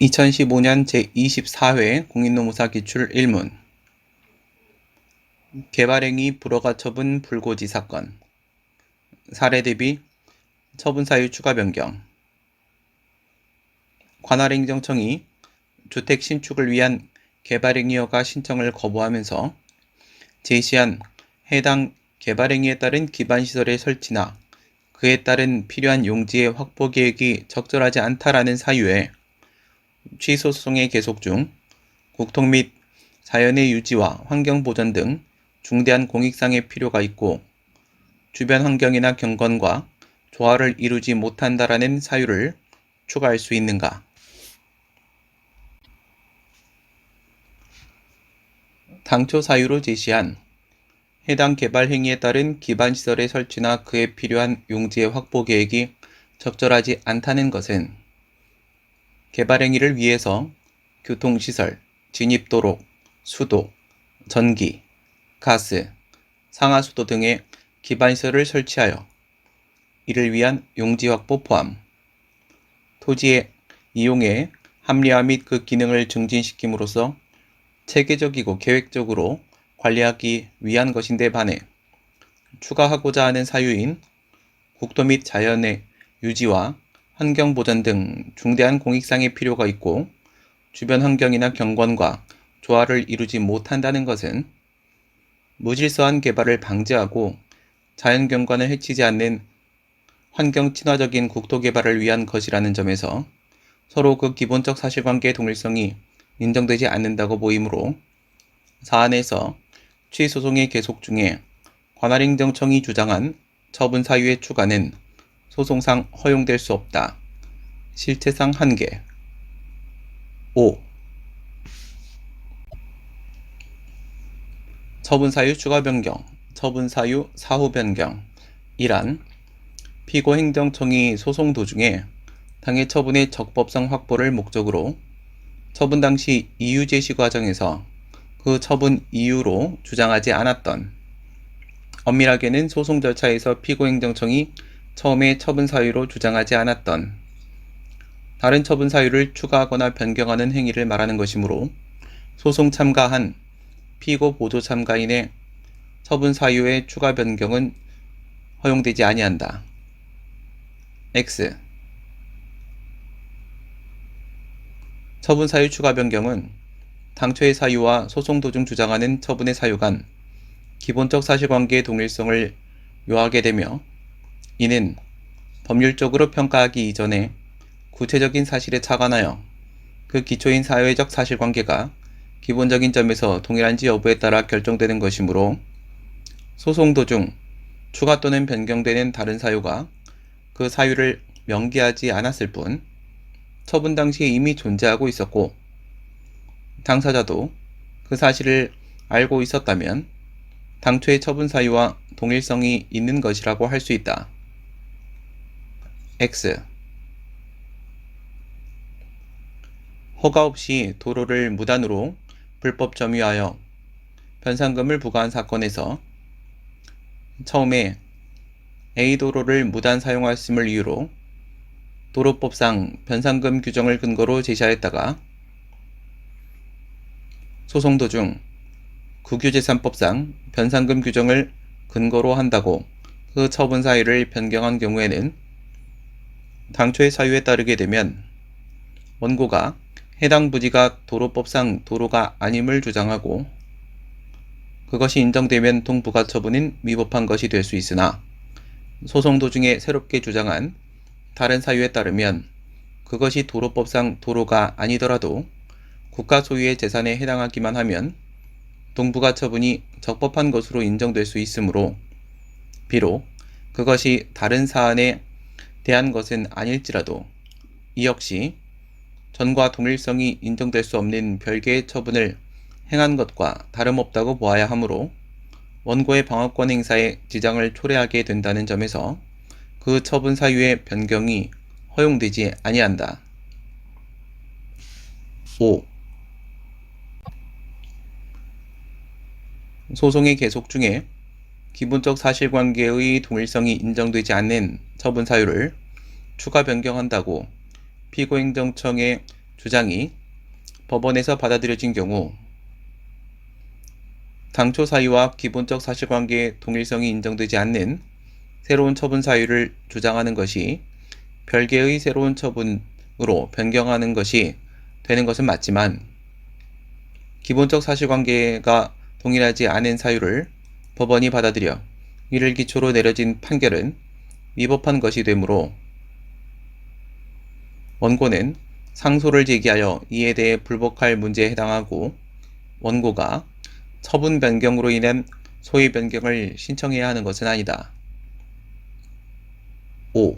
2015년 제24회 공인노무사 기출 1문. 개발행위 불허가 처분 불고지 사건. 사례 대비 처분 사유 추가 변경. 관할행정청이 주택 신축을 위한 개발행위 허가 신청을 거부하면서 제시한 해당 개발행위에 따른 기반시설의 설치나 그에 따른 필요한 용지의 확보 계획이 적절하지 않다라는 사유에 취소 소송의 계속 중 국토 및 자연의 유지와 환경 보전 등 중대한 공익상의 필요가 있고 주변 환경이나 경건과 조화를 이루지 못한다라는 사유를 추가할 수 있는가? 당초 사유로 제시한 해당 개발 행위에 따른 기반 시설의 설치나 그에 필요한 용지의 확보 계획이 적절하지 않다는 것은 개발 행위를 위해서 교통시설, 진입도로, 수도, 전기, 가스, 상하수도 등의 기반시설을 설치하여 이를 위한 용지 확보 포함, 토지의 이용에 합리화 및 그 기능을 증진시킴으로써 체계적이고 계획적으로 관리하기 위한 것인데 반해 추가하고자 하는 사유인 국토 및 자연의 유지와 환경 보전 등 중대한 공익상의 필요가 있고 주변 환경이나 경관과 조화를 이루지 못한다는 것은 무질서한 개발을 방지하고 자연 경관을 해치지 않는 환경 친화적인 국토 개발을 위한 것이라는 점에서 서로 그 기본적 사실관계의 동일성이 인정되지 않는다고 보이므로 사안에서 취소송의 계속 중에 관할행정청이 주장한 처분 사유의 추가는 소송상 허용될 수 없다. 실체상 한계 5. 처분 사유 추가 변경, 처분 사유 사후 변경 이란 피고 행정청이 소송 도중에 당해 처분의 적법성 확보를 목적으로 처분 당시 이유 제시 과정에서 그 처분 이유로 주장하지 않았던 엄밀하게는 소송 절차에서 피고 행정청이 처음에 처분 사유로 주장하지 않았던 다른 처분 사유를 추가하거나 변경하는 행위를 말하는 것이므로 소송 참가한 피고 보조 참가인의 처분 사유의 추가 변경은 허용되지 아니한다. X 처분 사유 추가 변경은 당초의 사유와 소송 도중 주장하는 처분의 사유 간 기본적 사실관계의 동일성을 요하게 되며 이는 법률적으로 평가하기 이전에 구체적인 사실에 착안하여 그 기초인 사회적 사실관계가 기본적인 점에서 동일한지 여부에 따라 결정되는 것이므로 소송 도중 추가 또는 변경되는 다른 사유가 그 사유를 명기하지 않았을 뿐 처분 당시에 이미 존재하고 있었고 당사자도 그 사실을 알고 있었다면 당초의 처분 사유와 동일성이 있는 것이라고 할 수 있다. X. 허가 없이 도로를 무단으로 불법 점유하여 변상금을 부과한 사건에서 처음에 A 도로를 무단 사용하였음을 이유로 도로법상 변상금 규정을 근거로 제시하였다가 소송 도중 국유재산법상 변상금 규정을 근거로 한다고 그 처분 사유를 변경한 경우에는 당초의 사유에 따르게 되면 원고가 해당 부지가 도로법상 도로가 아님을 주장하고 그것이 인정되면 동부가 처분인 위법한 것이 될 수 있으나 소송 도중에 새롭게 주장한 다른 사유에 따르면 그것이 도로법상 도로가 아니더라도 국가 소유의 재산에 해당하기만 하면 동부가 처분이 적법한 것으로 인정될 수 있으므로 비록 그것이 다른 사안에 대한 것은 아닐지라도 이 역시 전과 동일성이 인정될 수 없는 별개의 처분을 행한 것과 다름없다고 보아야 하므로 원고의 방어권 행사에 지장을 초래하게 된다는 점에서 그 처분 사유의 변경이 허용되지 아니한다. 5. 소송의 계속 중에 기본적 사실관계의 동일성이 인정되지 않는 처분 사유를 추가 변경한다고 피고행정청의 주장이 법원에서 받아들여진 경우 당초 사유와 기본적 사실관계의 동일성이 인정되지 않는 새로운 처분 사유를 주장하는 것이 별개의 새로운 처분으로 변경하는 것이 되는 것은 맞지만 기본적 사실관계가 동일하지 않은 사유를 법원이 받아들여 이를 기초로 내려진 판결은 위법한 것이 되므로 원고는 상소를 제기하여 이에 대해 불복할 문제에 해당하고 원고가 처분 변경으로 인한 소위 변경을 신청해야 하는 것은 아니다. 5.